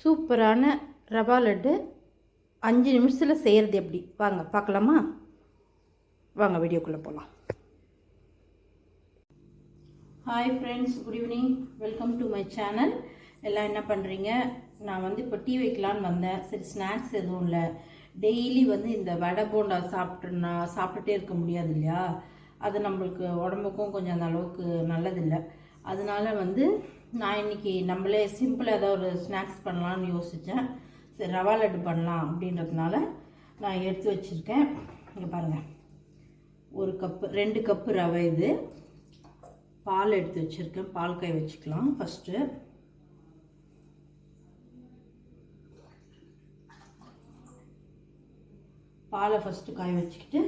சூப்பரான ரவா லட்டு. அஞ்சு நிமிஷத்தில் செய்கிறது எப்படி? வாங்க பார்க்கலாமா? வாங்க வீடியோக்குள்ளே போகலாம் hi friends good evening welcome to my channel எல்லாம் என்ன பண்ணுறீங்க நான் வந்து இப்போ டீ வைக்கலான்னு வந்தேன். சரி ஸ்நாக்ஸ் எதுவும் இல்லை. டெய்லி வந்து இந்த வடை போண்டா சாப்பிட்டுனா சாப்பிட்டுட்டே இருக்க முடியாது இல்லையா? அது நம்மளுக்கு உடம்புக்கும் கொஞ்சம் அந்த அளவுக்கு நல்லதில்லை. அதனால வந்து நான் இன்னைக்கு நம்மளே சிம்பிளாக ஏதாவது ஒரு ஸ்நாக்ஸ் பண்ணலாம்னு யோசித்தேன் சரி ரவா லட்டு பண்ணலாம் அப்படின்றதுனால நான் எடுத்து வச்சுருக்கேன். இங்கே பாருங்கள் ஒரு கப்பு ரெண்டு கப்பு ரவை இது. பால் எடுத்து வச்சுருக்கேன். பால் காய வச்சுக்கலாம் ஃபஸ்ட்டு பாலை ஃபஸ்ட்டு காய வச்சுக்கிட்டு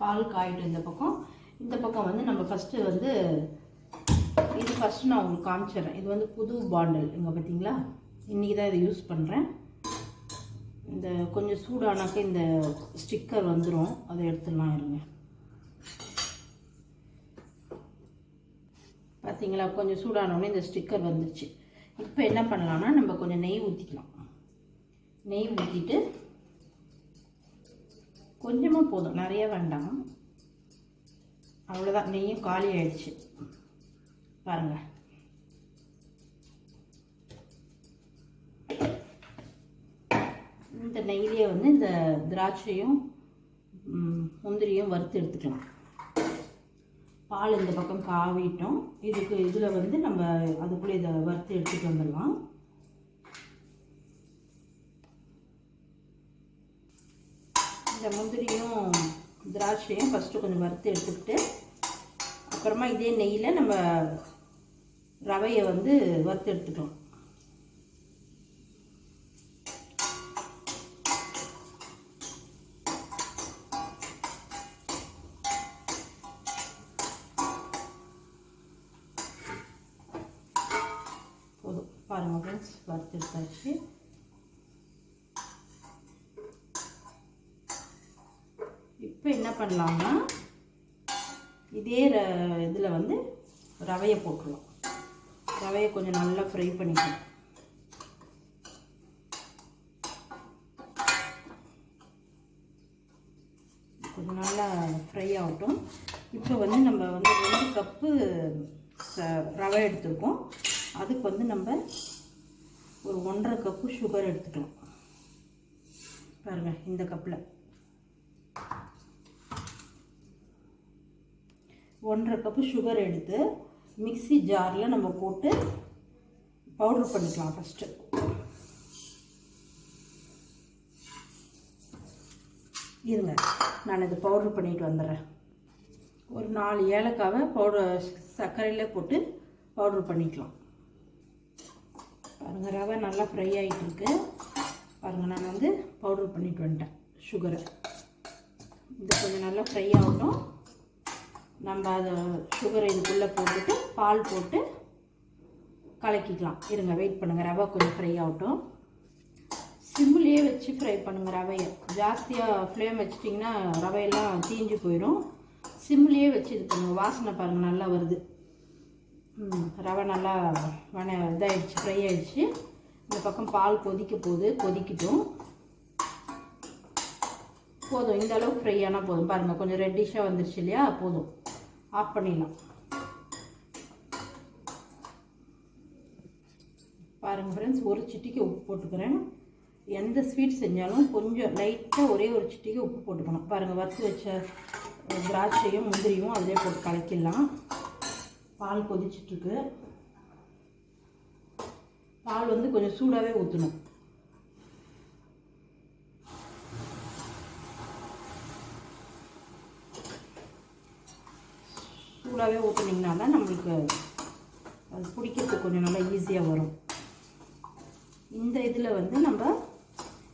பால் காயிட்டு இந்த பக்கம். இந்த பக்கம் வந்து நம்ம ஃபஸ்ட்டு வந்து இது ஃபஸ்ட்டு நான் உங்களுக்கு காமிச்சிடுறேன். இது வந்து புது பாண்டில் இங்கே பார்த்தீங்களா இன்றைக்கி தான் இதை யூஸ் பண்ணுறேன் இந்த கொஞ்சம் சூடானாக்க இந்த ஸ்டிக்கர் வந்துடும் அதை எடுத்துடலாம் இருங்க. பார்த்தீங்களா கொஞ்சம் சூடானோடனே இந்த ஸ்டிக்கர் வந்துருச்சு. இப்போ என்ன பண்ணலாம்னா நம்ம கொஞ்சம் நெய் ஊற்றிக்கலாம் நெய் ஊற்றிட்டு கொஞ்சமாக போதும். நிறைய வேண்டாம். அவ்வளோதான் நெய்யும் காலி ஆயிடுச்சு. பாருங்கள் இந்த நெய்யிலே வந்து இந்த திராட்சையும் முந்திரியும் வறுத்து எடுத்துக்கலாம். பால் இந்த பக்கம் காவிட்டோம். இதுக்கு இதில் வந்து நம்ம அதுக்குள்ளே இதை வறுத்து எடுத்துகிட்டு வந்துடலாம். திராட்சையும் ஃபஸ்ட்டு கொஞ்சம் வறுத்து எடுத்துக்கிட்டு அப்புறமா இதே நெய்யில் நம்ம ரவையை வந்து வறுத்து எடுத்துட்டோம் போதும். பாருங்கள் ஃப்ரெண்ட்ஸ் வறுத்து எடுத்தாச்சு. இப்போ என்ன பண்ணலாம்னா இதே ர இதில் வந்து ரவையை போட்டுருவோம் ரவையை கொஞ்சம் நல்லா ஃப்ரை பண்ணிக்கலாம். கொஞ்சம் நல்லா ஃப்ரை ஆகட்டும். இப்போ வந்து நம்ம வந்து ரெண்டு கப்பு ரவை எடுத்துருக்கோம். அதுக்கு வந்து நம்ம ஒரு ஒன்றரை கப்பு சுகர் எடுத்துக்கலாம். பாருங்கள் இந்த கப்பில். ஒன்றரை கப்பு சுகர் எடுத்து மிக்ஸி ஜாரில் நம்ம போட்டு பவுடர் பண்ணிக்கலாம் ஃபஸ்ட்டு இருங்க நான் இது பவுடர் பண்ணிட்டு வந்துடுறேன். ஒரு நாலு ஏலக்காவை பவுடர் சர்க்கரையில் போட்டு பவுடர் பண்ணிக்கலாம். பாருங்கள் ரவை நல்லா ஃப்ரை ஆகிட்டு இருக்கு. பாருங்கள் நான் வந்து பவுடர் பண்ணிட்டு வந்துட்டேன் சுகரை இது கொஞ்சம் நல்லா ஃப்ரை ஆகட்டும். நம்ம அதை சுகரை இதுக்குள்ளே போட்டுட்டு பால் போட்டு கலக்கிக்கலாம். இருங்க வெயிட் பண்ணுங்கள் ரவை கொஞ்சம் ஃப்ரை ஆகட்டும். சிம்லேயே வச்சு ஃப்ரை பண்ணுங்கள் ரவையை. ஜாஸ்தியாக ஃப்ளேம் வச்சிட்டிங்கன்னா ரவையெல்லாம் தீஞ்சு போயிடும். சிம்லேயே வச்சு இது பண்ணுங்கள் வாசனை பாருங்கள் நல்லா வருது. ம், ரவை நல்லா வன இதாகிடுச்சு ஃப்ரை ஆகிடுச்சு இந்த பக்கம் பால் கொதிக்க போகுது. கொதிக்கட்டும். போதும். இந்த அளவுக்கு ஃப்ரை ஆனால் போதும். பாருங்கள் கொஞ்சம் ரெட்டிஷாக வந்துருச்சு இல்லையா? போதும். ஆஃப் பண்ணிடலாம். பாருங்கள் ஃப்ரெண்ட்ஸ் ஒரு சிட்டிக்கு உப்பு போட்டுக்கிறேன். எந்த ஸ்வீட் செஞ்சாலும் கொஞ்சம் லைட்டாக ஒரே ஒரு சிட்டிக்கு உப்பு போட்டுக்கணும். பாருங்கள் வறுத்து வச்ச திராட்சையும் முந்திரியும் அதிலே போட்டு கலக்கிடலாம். பால் கொதிச்சிட்ருக்கு பால் வந்து கொஞ்சம் சூடாகவே ஊற்றணும் ஃபுல்லாகவே ஊற்றுனீங்கன்னா தான் நம்மளுக்கு அது பிடிக்கிறதுக்கு கொஞ்சம் நல்லா ஈஸியாக வரும். இந்த இதில் வந்து நம்ம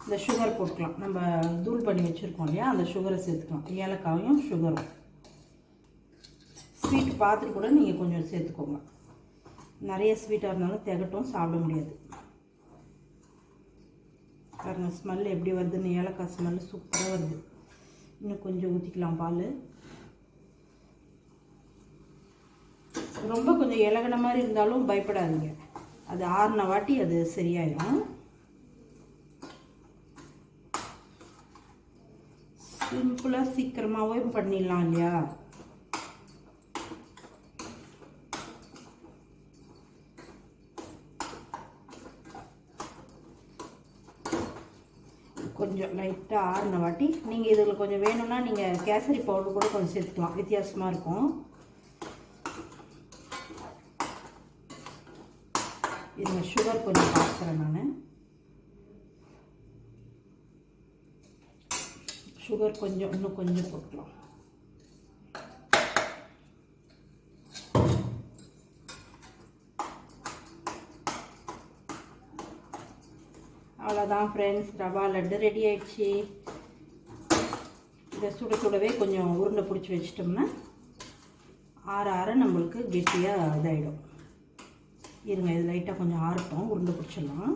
இந்த சுகர் போட்டுக்கலாம். நம்ம தூள் பண்ணி வச்சுருக்கோம் இல்லையா? அந்த சுகரை சேர்த்துக்கலாம். ஏலக்காயும் சுகரும் ஸ்வீட் பார்த்துட்டு கூட நீங்கள் கொஞ்சம் சேர்த்துக்கோங்க. நிறைய ஸ்வீட்டாக இருந்தாலும் திகட்டும் சாப்பிட முடியாது. பாருங்கள் ஸ்மெல் எப்படி வருதுன்னு ஏலக்காய் ஸ்மெல் சூப்பராக வருது. இன்னும் கொஞ்சம் ஊற்றிக்கலாம் பால். ரொம்ப கொஞ்சம் இலகின மாதிரி இருந்தாலும் பயப்படாதீங்க. அது ஆறின வாட்டி அது சரியாயிடும் சிம்பிளாக சீக்கிரமாகவே பண்ணிடலாம் இல்லையா? கொஞ்சம் லைட்டாக ஆறின வாட்டி நீங்கள் இதில் கொஞ்சம் வேணும்னா நீங்கள் கேசரி பவுடர் கூட கொஞ்சம் சேர்த்துக்கலாம். வித்தியாசமாக இருக்கும். இதில் சுகர் கொஞ்சம் பார்க்குறேன் நான். சுகர் கொஞ்சம் இன்னும் கொஞ்சம் போட்டுக்கலாம். அவ்வளோதான் ஃப்ரெண்ட்ஸ் ரவா லட்டு ரெடி ஆயிடுச்சு. இதை சுட சுடவே கொஞ்சம் உருண்டை பிடிச்சி வச்சிட்டோம்னா ஆற ஆற நம்மளுக்கு கெட்டியாக இதாகிடும் இருங்க இது லைட்டாக கொஞ்சம் ஆறட்டும் உருண்டை பிடிச்சிடலாம்.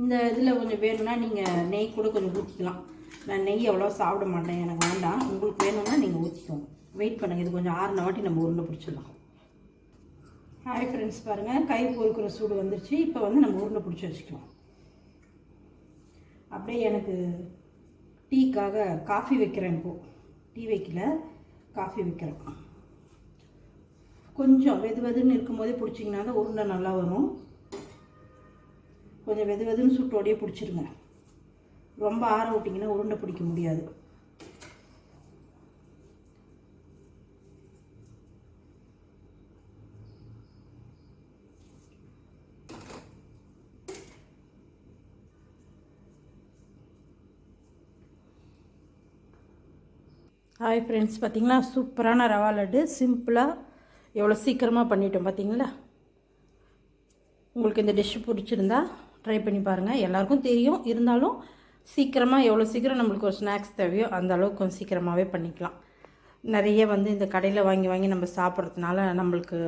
இந்த இதில் கொஞ்சம் வேணும்னா நீங்கள் நெய் கூட கொஞ்சம் ஊற்றிக்கலாம் நான் நெய் அவ்வளோ சாப்பிட மாட்டேன் எனக்கு வேண்டாம். உங்களுக்கு வேணும்னா நீங்கள் ஊற்றிக்கோங்க வெயிட் பண்ணுங்கள் இது கொஞ்சம் ஆறுன வாட்டி நம்ம உருண்டை பிடிச்சிடலாம். ஹாய் ஃப்ரெண்ட்ஸ் பாருங்கள் கை பொறுக்கிற சூடு வந்துருச்சு. இப்போ வந்து நம்ம உருண்டை பிடிச்சி வச்சுக்கலாம். அப்படியே எனக்கு டீக்காக காஃபி வைக்கிறேன் இப்போது டீ வைக்கல காஃபி வைக்கிறேன். கொஞ்சம் வெது வெதுன்னு இருக்கும்போதே பிடிச்சிங்கன்னா தான் உருண்டை நல்லா வரும். கொஞ்சம் வெது வெதுன்னு சுட்டோடையே பிடிச்சிருங்க. ரொம்ப ஆற விட்டிங்கன்னா உருண்டை பிடிக்க முடியாது. ஹாய் ஃப்ரெண்ட்ஸ் பார்த்தீங்களா சூப்பரான ரவா லட்டு. சிம்பிளாக எவ்வளோ சீக்கிரமாக பண்ணிட்டோம் பார்த்தீங்களா உங்களுக்கு இந்த டிஷ்ஷு பிடிச்சிருந்தா ட்ரை பண்ணி பாருங்கள் எல்லாருக்கும் தெரியும். இருந்தாலும் சீக்கிரமாக எவ்வளோ சீக்கிரம் நம்மளுக்கு ஒரு ஸ்நாக்ஸ் தேவையோ அந்த அளவுக்கு கொஞ்சம் சீக்கிரமாகவே பண்ணிக்கலாம். நிறைய வந்து இந்த கடையில் வாங்கி வாங்கி நம்ம சாப்பிட்றதுனால நம்மளுக்கு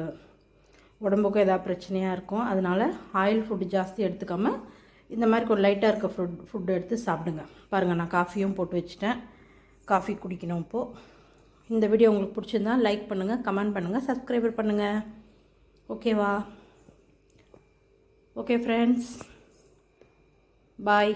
உடம்புக்கும் எதாவது பிரச்சனையாக இருக்கும். அதனால் ஆயில் ஃபுட்டு ஜாஸ்தி எடுத்துக்காமல் இந்த மாதிரி கொஞ்சம் லைட்டாக இருக்க ஃபுட் ஃபுட்டு எடுத்து சாப்பிடுங்க. பாருங்கள் நான் காஃபியும் போட்டு வச்சுட்டேன். காஃபி குடிக்கணும் இப்போது இந்த வீடியோ உங்களுக்கு பிடிச்சிருந்தா லைக் பண்ணுங்கள் கமெண்ட் பண்ணுங்கள் சப்ஸ்கிரைபர் பண்ணுங்கள் ஓகேவா ஓகே ஃப்ரெண்ட்ஸ் பாய்